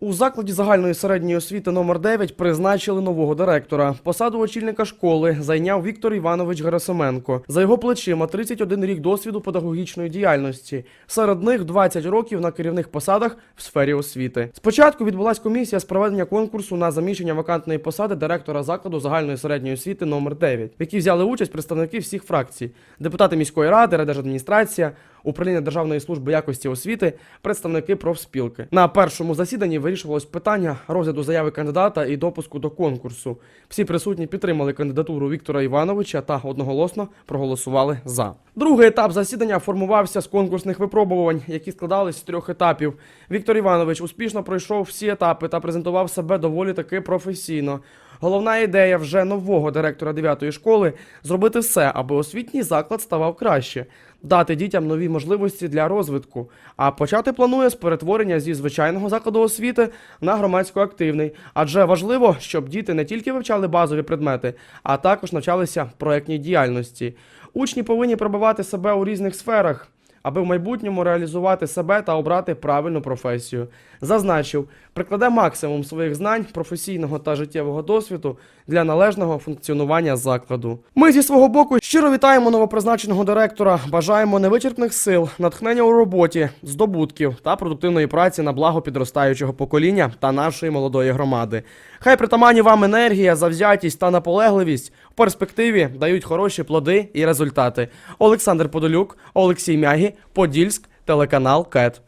У закладі загальної середньої освіти номер 9 призначили нового директора. Посаду очільника школи зайняв Віктор Іванович Герасименко. За його плечима 31 рік досвіду педагогічної діяльності. Серед них 20 років на керівних посадах в сфері освіти. Спочатку відбулась комісія з проведення конкурсу на заміщення вакантної посади директора закладу загальної середньої освіти номер 9, в якій взяли участь представники всіх фракцій: депутати міської ради, райдержадміністрація, управління Державної служби якості освіти, представники профспілки. На першому засіданні вирішувалось питання розгляду заяви кандидата і допуску до конкурсу. Всі присутні підтримали кандидатуру Віктора Івановича та одноголосно проголосували за. Другий етап засідання формувався з конкурсних випробувань, які складались з трьох етапів. Віктор Іванович успішно пройшов всі етапи та презентував себе доволі таки професійно. Головна ідея вже нового директора 9-ї школи зробити все, аби освітній заклад ставав краще, дати дітям нові можливості для розвитку. А почати планує з перетворення зі звичайного закладу освіти на громадсько активний. Адже важливо, щоб діти не тільки вивчали базові предмети, а також навчалися проектній діяльності. Учні повинні пробивати себе у різних сферах аби в майбутньому реалізувати себе та обрати правильну професію. Зазначив, прикладе максимум своїх знань, професійного та життєвого досвіду для належного функціонування закладу. Ми зі свого боку щиро вітаємо новопризначеного директора. Бажаємо невичерпних сил, натхнення у роботі, здобутків та продуктивної праці на благо підростаючого покоління та нашої молодої громади. Хай притаманні вам енергія, завзятість та наполегливість в перспективі дають хороші плоди і результати. Олександр Подолюк, Олексій Мягі, Подільськ, телеканал КЕТ.